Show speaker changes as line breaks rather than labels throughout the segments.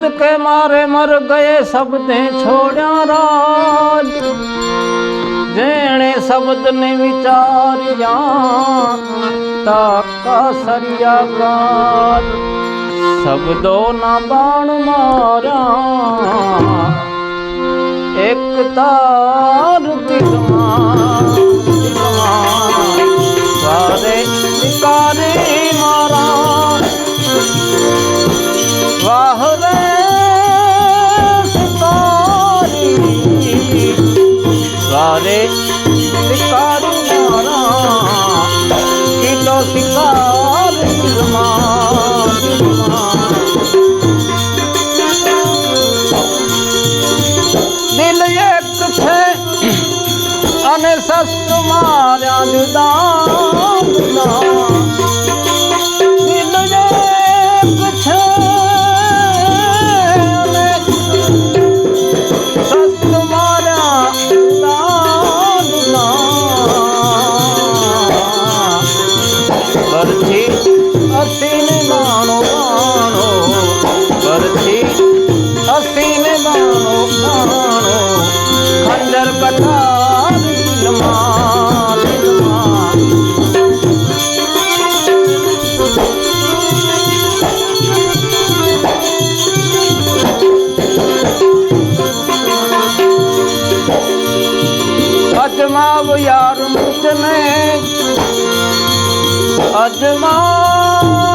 કે મારે મર ગયે શબ્દે છોડ્યા રાજ. જેણે ने વિચાર્યા ताका સરિયા ગાલ. शब्दो બાણ बाण એક તાર દિલમાં દિલમાં અને શસ્ત્ર માર્યા જુદા દિલ છે અજમાવ યાર મુજને અજમાવ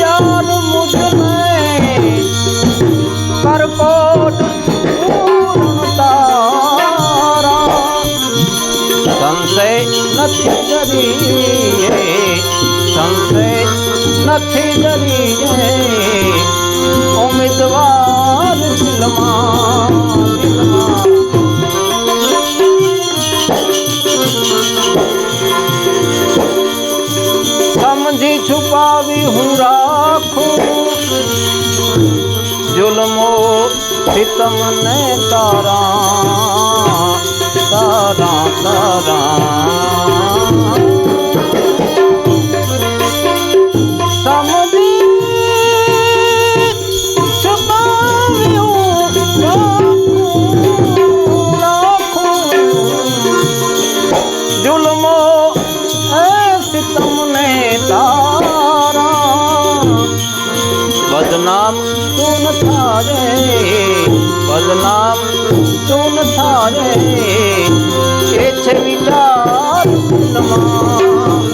યાર મુझને કરકોટ નથી જરીએ ઉમેદવાર સમજી છુપાવી હું રાખું. જુલમો સિતમ ને તારા તારા તારા. તું થારે બદનામ તું થારે છે વિચાર દિલમાં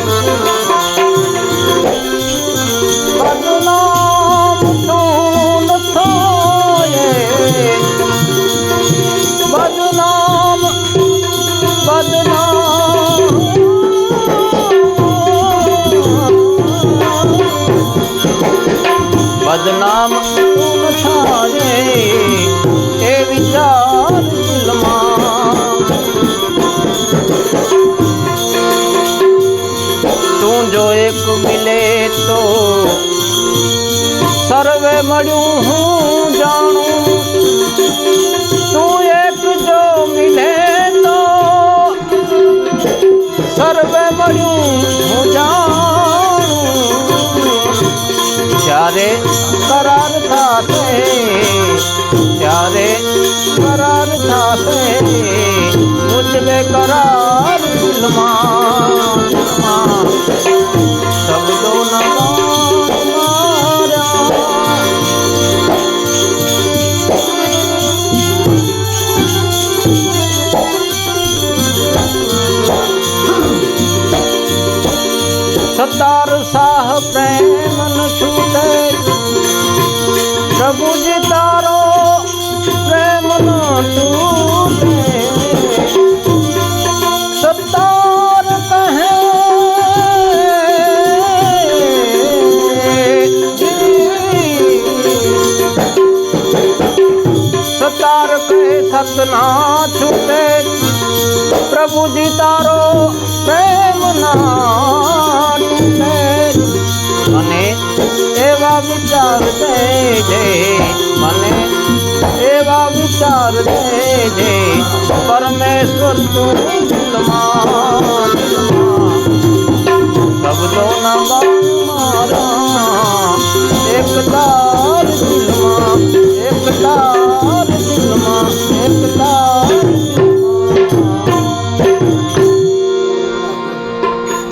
બદનામ તું થાય એ વિચાર તું જો એક મિલે તો સર્વે મળ્યું હું જ્યારે કરાર થશે ત્યારે કરાર થશે. મુજબે કરાર દિલમાં मन छूटे प्रभु जी तारो प्रेम न टूटे सतार कहे। सतार कहे सतना छूटे। प्रभु जी तारो प्रेम ना टूटे એવા વિચાર દેજે મને એવા વિચાર દેજે પરમેશ્વર તું દિલમાં શબ્દોના મારા એક